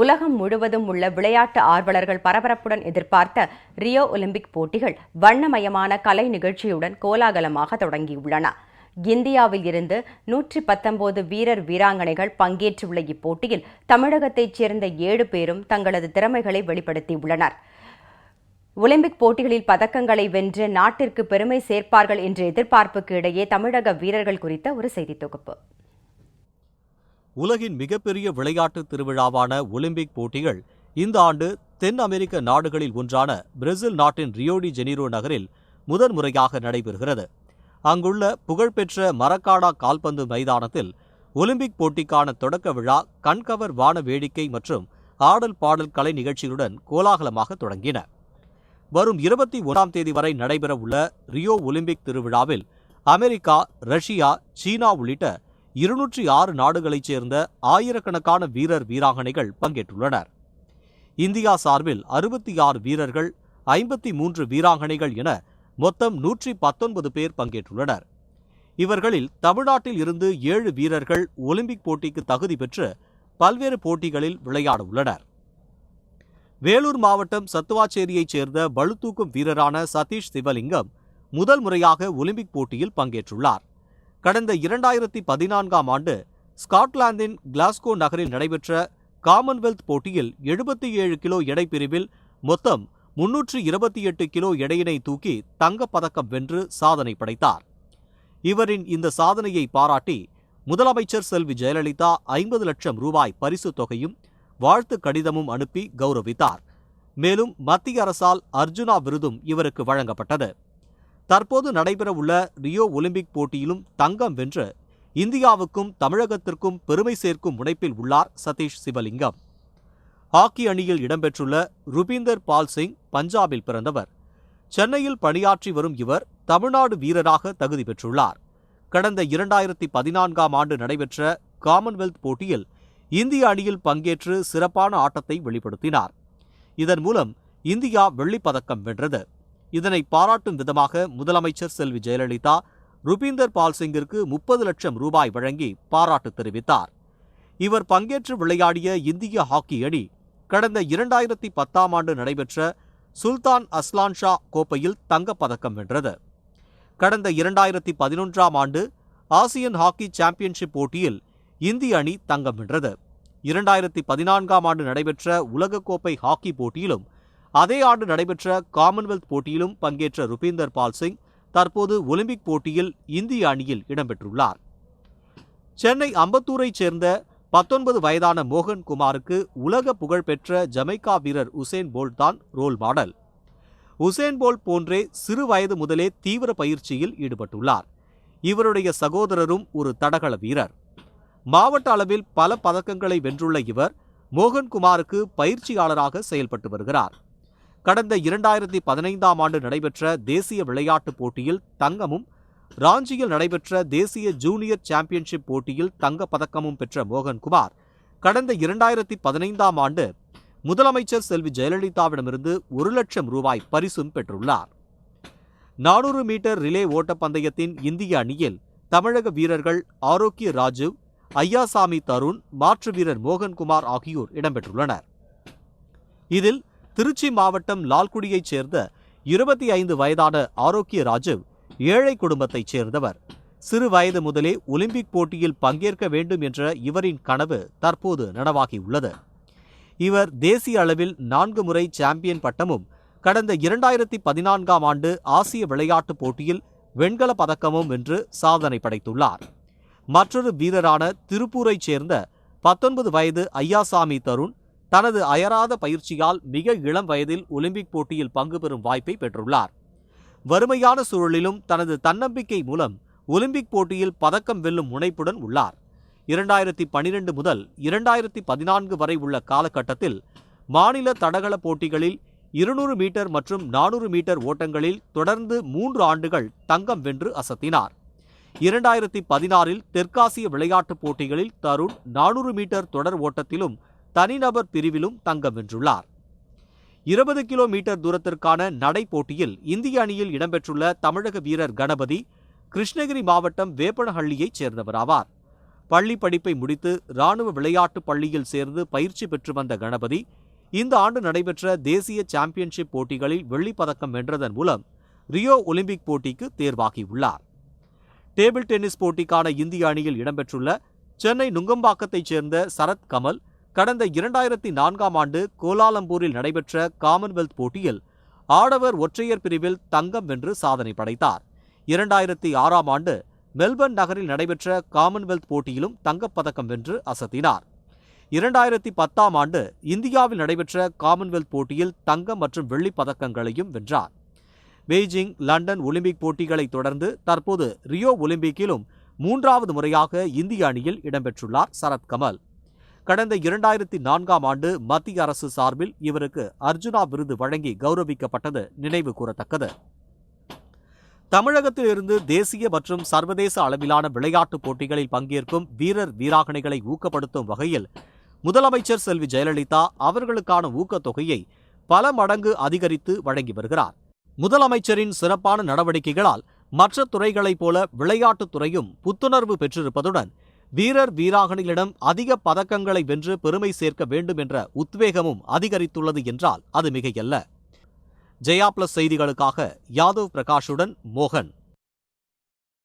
உலகம் முழுவதும் உள்ள விளையாட்டு ஆர்வலர்கள் பரபரப்புடன் எதிர்பார்த்த ரியோ ஒலிம்பிக் போட்டிகள் வண்ணமயமான கலை நிகழ்ச்சியுடன் கோலாகலமாக தொடங்கியுள்ளன. இந்தியாவில் இருந்து நூற்றி பத்தொன்பது வீரர் வீராங்கனைகள் பங்கேற்றுள்ள இப்போட்டியில் தமிழகத்தைச் சேர்ந்த ஏழு பேரும் தங்களது திறமைகளை வெளிப்படுத்தியுள்ளனர். ஒலிம்பிக் போட்டிகளில் பதக்கங்களை வென்று நாட்டிற்கு பெருமை சேர்ப்பார்கள் என்ற எதிர்பார்ப்புக்கு இடையே தமிழக வீரர்கள் குறித்த ஒரு செய்தி தொகுப்பு. உலகின் மிகப்பெரிய விளையாட்டு திருவிழாவான ஒலிம்பிக் போட்டிகள் இந்த ஆண்டு தென் அமெரிக்க நாடுகளில் ஒன்றான பிரேசில் நாட்டின் ரியோடி ஜெனிரோ நகரில் முதன்முறையாக நடைபெறுகிறது. அங்குள்ள புகழ்பெற்ற மரக்காடா கால்பந்து மைதானத்தில் ஒலிம்பிக் போட்டிக்கான தொடக்க விழா கண்கவர் வான வேடிக்கை மற்றும் ஆடல் பாடல் கலை நிகழ்ச்சிகளுடன் கோலாகலமாக தொடங்கின. வரும் இருபத்தி ஒன்றாம் தேதி வரை நடைபெறவுள்ள ரியோ ஒலிம்பிக் திருவிழாவில் அமெரிக்கா ரஷ்யா சீனா உள்ளிட்ட இருநூற்றி ஆறு நாடுகளைச் சேர்ந்த ஆயிரக்கணக்கான வீரர் வீராங்கனைகள் பங்கேற்றுள்ளனர். இந்தியா சார்பில் அறுபத்தி ஆறு வீரர்கள் ஐம்பத்தி மூன்று வீராங்கனைகள் என மொத்தம் நூற்றி பத்தொன்பது பேர் பங்கேற்றுள்ளனர். இவர்களில் தமிழ்நாட்டில் இருந்து ஏழு வீரர்கள் ஒலிம்பிக் போட்டிக்கு தகுதி பெற்று பல்வேறு போட்டிகளில் விளையாட உள்ளனர் வேலூர் மாவட்டம் சத்துவாச்சேரியைச் சேர்ந்த பளுதூக்கும் வீரரான சதீஷ் சிவலிங்கம் முதல் முறையாக ஒலிம்பிக் போட்டியில் பங்கேற்றுள்ளார். கடந்த இரண்டாயிரத்தி பதினான்காம் ஆண்டு ஸ்காட்லாந்தின் கிளாஸ்கோ நகரில் நடைபெற்ற காமன்வெல்த் போட்டியில் எழுபத்தி ஏழு கிலோ எடை பிரிவில் மொத்தம் முன்னூற்று இருபத்தி எட்டு கிலோ எடையினை தூக்கி தங்கப்பதக்கம் வென்று சாதனை படைத்தார். இவரின் இந்த சாதனையை பாராட்டி முதலமைச்சர் செல்வி ஜெயலலிதா ஐம்பது லட்சம் ரூபாய் பரிசுத் தொகையும் வாழ்த்து கடிதமும் அனுப்பி கௌரவித்தார். மேலும் மத்திய அரசால் அர்ஜுனா விருதும் இவருக்கு வழங்கப்பட்டது. தற்போது நடைபெறவுள்ள ரியோ ஒலிம்பிக் போட்டியிலும் தங்கம் வென்று இந்தியாவுக்கும் தமிழகத்திற்கும் பெருமை சேர்க்கும் முனைப்பில் உள்ளார் சதீஷ் சிவலிங்கம். ஹாக்கி அணியில் இடம்பெற்றுள்ள ருபீந்தர் பால் சிங் பஞ்சாபில் பிறந்தவர். சென்னையில் பணியாற்றி வரும் இவர் தமிழ்நாடு வீரராக தகுதி பெற்றுள்ளார். கடந்த இரண்டாயிரத்தி பதினான்காம் ஆண்டு நடைபெற்ற காமன்வெல்த் போட்டியில் இந்திய அணியில் பங்கேற்று சிறப்பான ஆட்டத்தை வெளிப்படுத்தினார். இதன் மூலம் இந்தியா வெள்ளிப் பதக்கம் வென்றது. இதனை பாராட்டும் விதமாக முதலமைச்சர் செல்வி ஜெயலலிதா ருபீந்தர் பால் சிங்கிற்கு முப்பது லட்சம் ரூபாய் வழங்கி பாராட்டு தெரிவித்தார். இவர் பங்கேற்று விளையாடிய இந்திய ஹாக்கி அணி கடந்த இரண்டாயிரத்தி பத்தாம் ஆண்டு நடைபெற்ற சுல்தான் அஸ்லான் ஷா கோப்பையில் தங்கப்பதக்கம் வென்றது. கடந்த இரண்டாயிரத்தி பதினொன்றாம் ஆண்டு ஆசியன் ஹாக்கி சாம்பியன்ஷிப் போட்டியில் இந்திய அணி தங்கம் வென்றது. இரண்டாயிரத்தி பதினான்காம் ஆண்டு நடைபெற்ற உலகக்கோப்பை ஹாக்கி போட்டியிலும் அதே ஆண்டு நடைபெற்ற காமன்வெல்த் போட்டியிலும் பங்கேற்ற ருபீந்தர் பால் சிங் தற்போது ஒலிம்பிக் போட்டியில் இந்திய அணியில் இடம்பெற்றுள்ளார். சென்னை அம்பத்தூரைச் சேர்ந்த பத்தொன்பது வயதான மோகன் குமாருக்கு உலக புகழ்பெற்ற ஜமைக்கா வீரர் உசேன் போல்ட் தான் ரோல் மாடல். உசேன் போல்ட் போன்றே சிறு வயது முதலே தீவிர பயிற்சியில் ஈடுபட்டுள்ளார். இவருடைய சகோதரரும் ஒரு தடகள வீரர். மாவட்ட அளவில் பல பதக்கங்களை வென்றுள்ள இவர் மோகன்குமாருக்கு பயிற்சியாளராக செயல்பட்டு வருகிறார். கடந்த இரண்டாயிரத்தி பதினைந்தாம் ஆண்டு நடைபெற்ற தேசிய விளையாட்டுப் போட்டியில் தங்கமும் ராஞ்சியில் நடைபெற்ற தேசிய ஜூனியர் சாம்பியன்ஷிப் போட்டியில் தங்கப்பதக்கமும் பெற்ற மோகன்குமார். கடந்த இரண்டாயிரத்தி பதினைந்தாம் ஆண்டு முதலமைச்சர் செல்வி ஜெயலலிதாவிடமிருந்து ஒரு லட்சம் ரூபாய் பரிசும் பெற்றுள்ளார். நானூறு மீட்டர் ரிலே ஓட்டப்பந்தயத்தின் இந்திய அணியில் தமிழக வீரர்கள் ஆரோக்கிய ராஜீவ் ஐயாசாமி தருண் மாற்று வீரர் மோகன்குமார் ஆகியோர் இடம்பெற்றுள்ளனர். இதில் திருச்சி மாவட்டம் லால்குடியைச் சேர்ந்த இருபத்தி ஐந்து வயதான ஆரோக்கிய ராஜு ஏழை குடும்பத்தைச் சேர்ந்தவர். சிறு வயது முதலே ஒலிம்பிக் போட்டியில் பங்கேற்க வேண்டும் என்ற இவரின் கனவு தற்போது நனவாகியுள்ளது. இவர் தேசிய அளவில் நான்கு முறை சாம்பியன் பட்டமும் கடந்த இரண்டாயிரத்தி பதினான்காம் ஆண்டு ஆசிய விளையாட்டுப் போட்டியில் வெண்கலப் பதக்கமும் வென்று சாதனை படைத்துள்ளார். மற்றொரு வீரரான திருப்பூரைச் சேர்ந்த பத்தொன்பது வயது ஐயாசாமி தருண் தனது அயராத பயிற்சியால் மிக இளம் வயதில் ஒலிம்பிக் போட்டியில் பங்கு பெறும் வாய்ப்பை பெற்றுள்ளார். வறுமையான சூழலிலும் தனது தன்னம்பிக்கை மூலம் ஒலிம்பிக் போட்டியில் பதக்கம் வெல்லும் முனைப்புடன் உள்ளார். இரண்டாயிரத்தி பனிரெண்டு முதல் இரண்டாயிரத்தி பதினான்கு வரை உள்ள காலகட்டத்தில் மாநில தடகள போட்டிகளில் இருநூறு மீட்டர் மற்றும் நானூறு மீட்டர் ஓட்டங்களில் தொடர்ந்து மூன்று ஆண்டுகள் தங்கம் வென்று அசத்தினார். இரண்டாயிரத்தி பதினாறில் தெற்காசிய விளையாட்டுப் போட்டிகளில் தருண் நானூறு மீட்டர் தொடர் ஓட்டத்திலும் தனிநபர் பிரிவிலும் தங்கம் வென்றுள்ளார். இருபது கிலோமீட்டர் தூரத்திற்கான நடை போட்டியில் இந்திய அணியில் இடம்பெற்றுள்ள தமிழக வீரர் கணபதி கிருஷ்ணகிரி மாவட்டம் வேப்பனஹள்ளியைச் சேர்ந்தவராவார் பள்ளி படிப்பை முடித்து ராணுவ விளையாட்டு பள்ளியில் சேர்ந்து பயிற்சி பெற்று வந்த கணபதி இந்த ஆண்டு நடைபெற்ற தேசிய சாம்பியன்ஷிப் போட்டிகளில் வெள்ளிப் பதக்கம் வென்றதன் மூலம் ரியோ ஒலிம்பிக் போட்டிக்கு தேர்வாகியுள்ளார். டேபிள் டென்னிஸ் போட்டிக்கான இந்திய அணியில் இடம்பெற்றுள்ள சென்னை நுங்கம்பாக்கத்தைச் சேர்ந்த சரத் கமல் கடந்த இரண்டாயிரத்தி நான்காம் ஆண்டு கோலாலம்பூரில் நடைபெற்ற காமன்வெல்த் போட்டியில் ஆடவர் ஒற்றையர் பிரிவில் தங்கம் வென்று சாதனை படைத்தார். இரண்டாயிரத்தி ஆறாம் ஆண்டு மெல்பர்ன் நகரில் நடைபெற்ற காமன்வெல்த் போட்டியிலும் தங்கப்பதக்கம் வென்று அசத்தினார். இரண்டாயிரத்தி பத்தாம் ஆண்டு இந்தியாவில் நடைபெற்ற காமன்வெல்த் போட்டியில் தங்கம் மற்றும் வெள்ளிப் பதக்கங்களையும் வென்றார். பெய்ஜிங் லண்டன் ஒலிம்பிக் போட்டிகளைத் தொடர்ந்து தற்போது ரியோ ஒலிம்பிக்கிலும் மூன்றாவது முறையாக இந்திய அணியில் இடம்பெற்றுள்ளார் சரத்கமல். கடந்த இரண்டாயிரத்தி நான்காம் ஆண்டு மத்திய அரசு சார்பில் இவருக்கு அர்ஜுனா விருது வழங்கி கௌரவிக்கப்பட்டது நினைவு கூறத்தக்கது. தமிழகத்திலிருந்து தேசிய மற்றும் சர்வதேச அளவிலான விளையாட்டுப் போட்டிகளில் பங்கேற்கும் வீரர் வீராங்கனைகளை ஊக்கப்படுத்தும் வகையில் முதலமைச்சர் செல்வி ஜெயலலிதா அவர்களுக்கான ஊக்கத்தொகையை பல மடங்கு அதிகரித்து வழங்கி வருகிறார். முதலமைச்சரின் சிறப்பான நடவடிக்கைகளால் மற்ற துறைகளைப் போல விளையாட்டுத் துறையும் புத்துணர்வு பெற்றிருப்பதுடன் வீரர் வீராங்கனைகளிடம் அதிக பதக்கங்களை வென்று பெருமை சேர்க்க வேண்டும் என்ற உத்வேகமும் அதிகரித்துள்ளது என்றால் அது மிகையல்ல. ஜெயா பிளஸ் செய்திகளுக்காக யாதவ் பிரகாஷுடன் மோகன்.